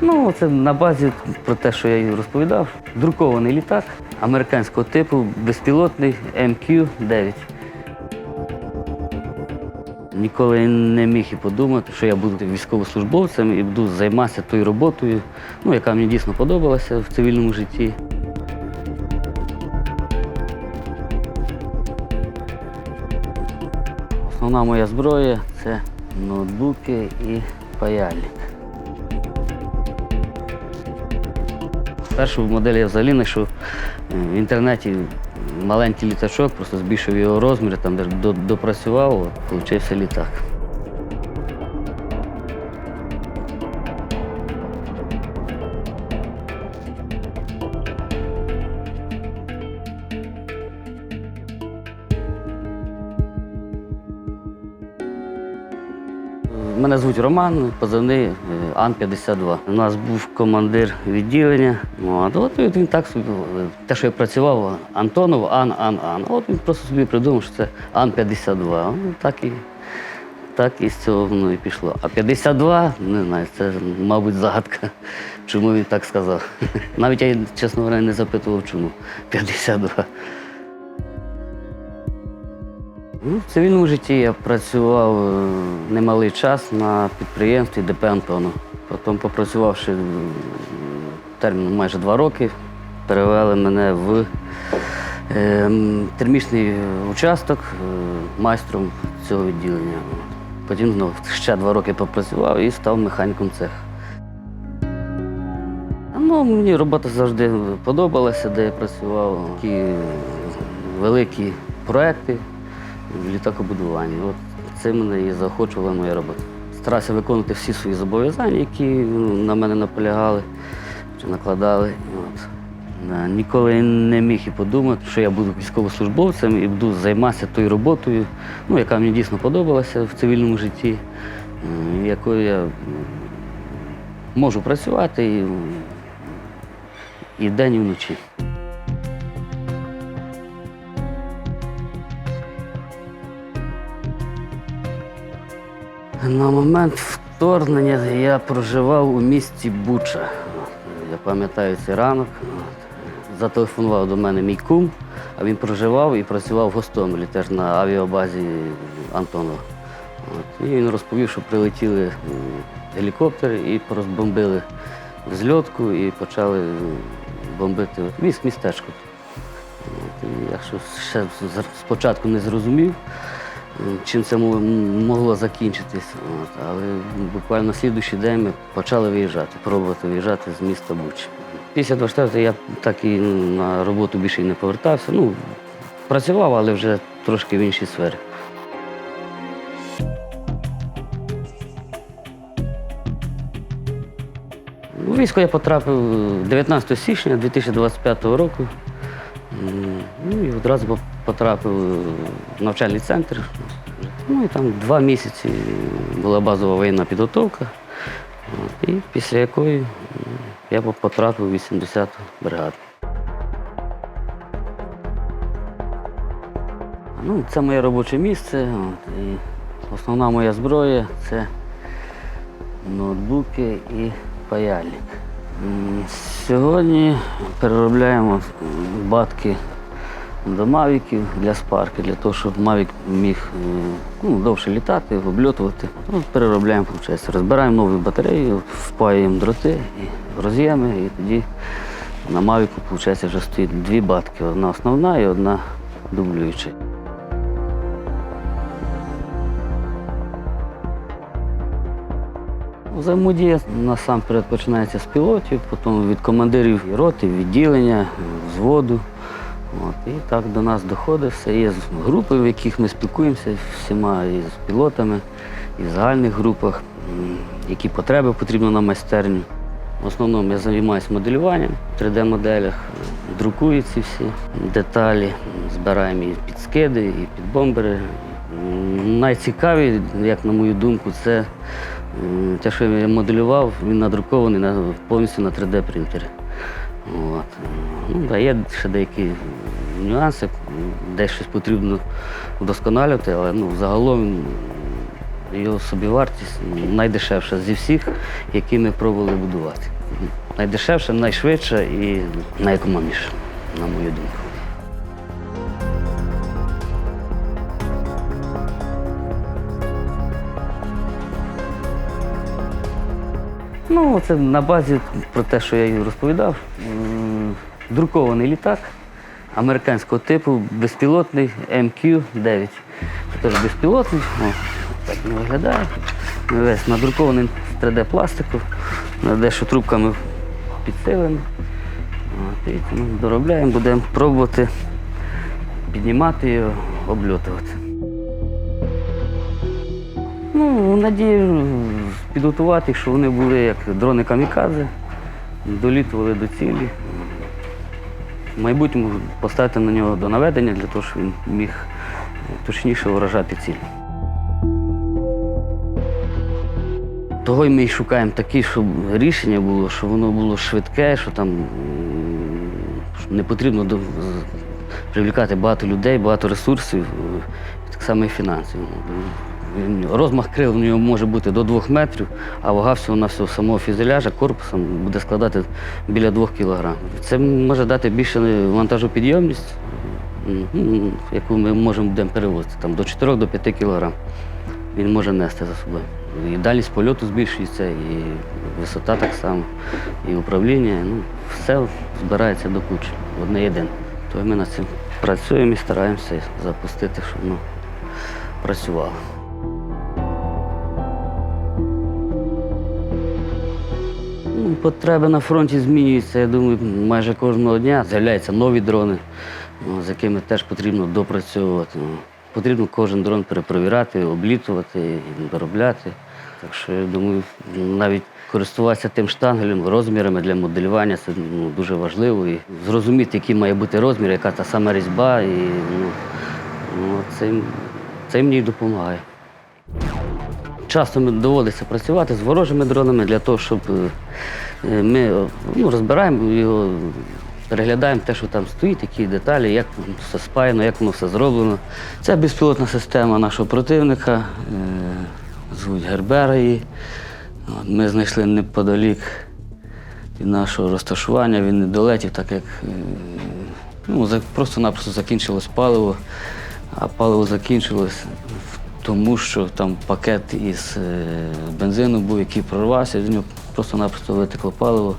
Ну, це на базі про те, що я їй розповідав. Друкований літак американського типу, безпілотний MQ-9. Ніколи не міг і подумати, що я буду військовослужбовцем і буду займатися тою роботою, ну, яка мені дійсно подобалася в цивільному житті. Основна моя зброя це ноутбуки і паяльник. Першу модель я взагалі знайшов е, в інтернеті маленький літачок, просто збільшив його розмір, там допрацював, получився літак. Звуть Роман, позивний е, Ан-52. У нас був командир відділення. Ну, а от він так собі, е, те, що я працював, Антонов, Ан, Ан, Ан. От він просто собі придумав, що це Ан-52. Ну, так і, так і з цього воно і пішло. А 52, не знаю, це, мабуть, загадка, чому він так сказав. Навіть я, чесно говоря, не запитував, чому 52. Ну, в цивільному житті я працював е, немалий час на підприємстві ДП Антону. Потім, попрацювавши термін майже два роки, перевели мене в е, термічний участок е, майстром цього відділення. Потім знову ще два роки попрацював і став механіком цеху. Ну, мені робота завжди подобалася, де я працював. Такі великі проекти в літакобудуванні. От це мене і заохочувала моя робота. Старався виконувати всі свої зобов'язання, які ну, на мене наполягали чи накладали. От. Ніколи не міг і подумати, що я буду військовослужбовцем і буду займатися тою роботою, ну, яка мені дійсно подобалася в цивільному житті, якою я можу працювати і, і вдень, і вночі. На момент вторгнення я проживав у місті Буча. Я пам'ятаю цей ранок. Зателефонував до мене мій кум, а він проживав і працював в Гостомелі, теж на авіабазі Антонова. І він розповів, що прилетіли гелікоптери і розбомбили зльотку і почали бомбити міст містечко. Я щось ще спочатку не зрозумів чим це могло закінчитись. От. Але буквально на слідуючий день ми почали виїжджати, пробувати виїжджати з міста Буч. Після 24 я так і на роботу більше й не повертався. Ну, працював, але вже трошки в іншій сфері. У військо я потрапив 19 січня 2025 року. Ну і одразу потрапив в навчальний центр. Ну і там два місяці була базова воєнна підготовка. І після якої я потрапив у 80-ту бригаду. Ну, це моє робоче місце. От, і основна моя зброя це ноутбуки і паяльник. Сьогодні переробляємо батки до мавіків для спарки, для того, щоб мавік міг е, ну, довше літати, обльотувати. Ну, переробляємо, виходить. Розбираємо нові батареї, впаюємо дроти, і роз'єми, і тоді на мавіку виходить, вже стоїть дві батки. Одна основна і одна дублююча. Взаємодія насамперед починається з пілотів, потім від командирів роти, відділення, взводу. От, і так до нас доходить все. Є групи, в яких ми спілкуємося всіма і з пілотами, і в загальних групах, які потреби потрібно на майстерню. В основному я займаюся моделюванням в 3D-моделях, друкую ці всі деталі, збираємо і під скиди, і під бомбери. М, Найцікаві, як на мою думку, це те, що я моделював, він надрукований повністю на 3D-принтері. Ну, да, є ще деякі нюанси, десь щось потрібно вдосконалювати, але ну, загалом Його собівартість найдешевша зі всіх, які ми пробували будувати. Найдешевша, найшвидша і найекономніша, на мою думку. Ну, це на базі про те, що я їй розповідав. Друкований літак американського типу, безпілотний MQ-9. Це теж безпілотний, о, так він виглядає. Весь надрукований з 3D-пластику, дещо трубками підсилений. От, ми доробляємо, будемо пробувати піднімати його, обльотувати. Ну, надію підготувати, щоб вони були як дрони камікадзе, долітували до цілі. Майбутньому поставити на нього до наведення для того, щоб він міг точніше вражати ціль. Того й ми й шукаємо таке, щоб рішення було, щоб воно було швидке, що там не потрібно до- привлікати багато людей, багато ресурсів, е, так само і фінансів. Розмах крил у нього може бути до двох метрів, а вага всього на всього самого фюзеляжа корпусом буде складати біля двох кілограмів. Це може дати більше вантажопідйомність, м, яку ми можемо будемо перевозити там, до 4-5 кілограм. Він може нести за собою. І дальність польоту збільшується, і висота так само, і управління. Ну, все збирається до кучі, одне єдине. То ми над цим працюємо і стараємося запустити, щоб воно працювало. Потреби на фронті змінюються, я думаю, майже кожного дня з'являються нові дрони, ну, з якими теж потрібно допрацьовувати. Ну, Потрібно кожен дрон перепровіряти, облітувати, доробляти. Так що я думаю, навіть користуватися тим штангелем, розмірами для моделювання це ну, дуже важливо. І зрозуміти, який має бути розмір, яка та сама різьба. І, ну, ну, це, це мені допомагає. Часто ми доводиться працювати з ворожими дронами для того, щоб е, е, ми е, ну, розбираємо його, переглядаємо те, що там стоїть, які деталі, як все спаяно, як воно все зроблено. Це безпілотна система нашого противника, звуть Гербера її. Ми знайшли неподалік від нашого розташування, він не долетів, так як ну, просто-напросто закінчилось паливо, а паливо закінчилось тому, що там пакет із е, бензину був, який прорвався, з нього просто-напросто витекло паливо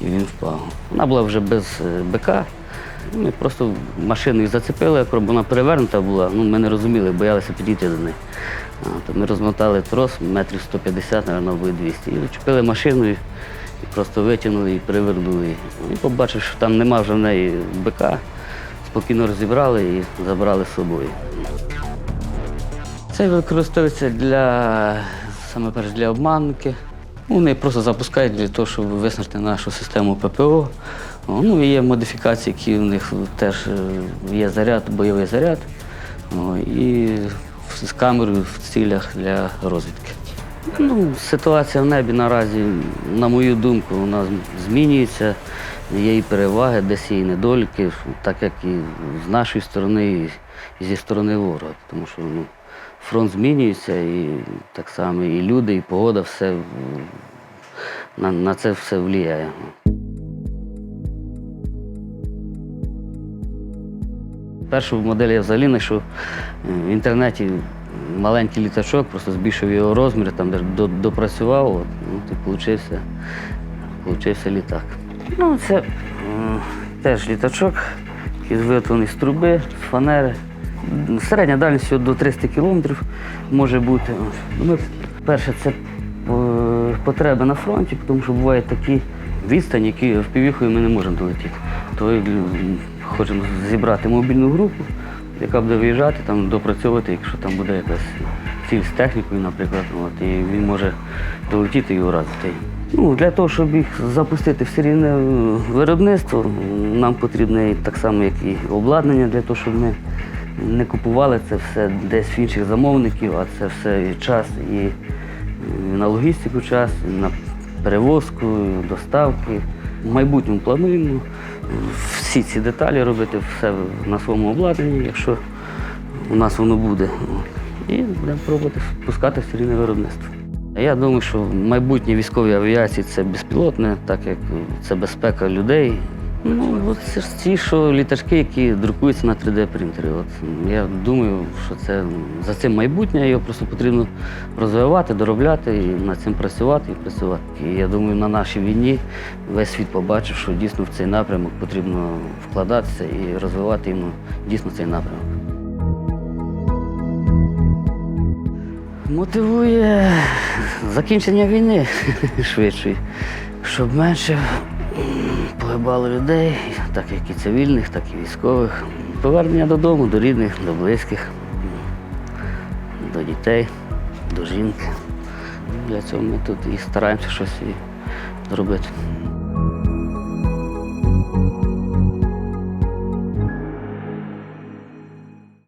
і він впав. Вона була вже без е, БК. Ми просто машиною зацепили, якщо вона перевернута була, ну, ми не розуміли, боялися підійти до неї. А, то ми розмотали трос метрів 150, мабуть, буде 200. І зачепили машиною, і просто витягнули і перевернули. її. І побачив, що там нема вже в неї БК, спокійно розібрали і забрали з собою. Це використовується для саме перш для обманки. Вони просто запускають для того, щоб виснажити нашу систему ППО. Ну, є модифікації, які в них теж е, є заряд, бойовий заряд. І з камерою в цілях для розвідки. Ну, ситуація в небі наразі, на мою думку, вона змінюється. Є і переваги, десь є і недоліки, так як і з нашої сторони, і зі сторони ворога. Тому що ну, фронт змінюється, і так само і люди, і погода, все на, на це все впливає. Першу модель я взагалі знайшов е, в інтернеті маленький літачок, просто збільшив його розмір, там допрацював, от, ну, і получився літак. Ну, це е, теж літачок, який виготовлений з труби, з фанери. Середня дальність до 300 кілометрів може бути. Ну, перше, це е, потреби на фронті, тому що бувають такі відстані, які в півіхою ми не можемо долетіти. То хочемо зібрати мобільну групу, яка буде виїжджати, там, допрацьовувати, якщо там буде якась ціль з технікою, наприклад, от, і він може долетіти і уразити. Ну, для того, щоб їх запустити в серійне е, виробництво, нам потрібне так само, як і обладнання для того, щоб ми не купували це все десь в інших замовників, а це все і час, і на логістику час, і на перевозку, і доставки. В майбутньому плануємо всі ці деталі робити все на своєму обладнанні, якщо у нас воно буде. і будемо пробувати пускати в серійне виробництво. Я думаю, що майбутнє військової авіації це безпілотне, так як це безпека людей. Ну, от це ж ті, що літачки, які друкуються на 3D-принтері. От я думаю, що це за цим майбутнє, його просто потрібно розвивати, доробляти і над цим працювати і працювати. І я думаю, на нашій війні весь світ побачив, що дійсно в цей напрямок потрібно вкладатися і розвивати йому дійсно цей напрямок. Мотивує закінчення війни швидше, щоб менше погибало людей, так як і цивільних, так і військових. Повернення додому, до рідних, до близьких, до дітей, до жінки. Для цього ми тут і стараємося щось зробити.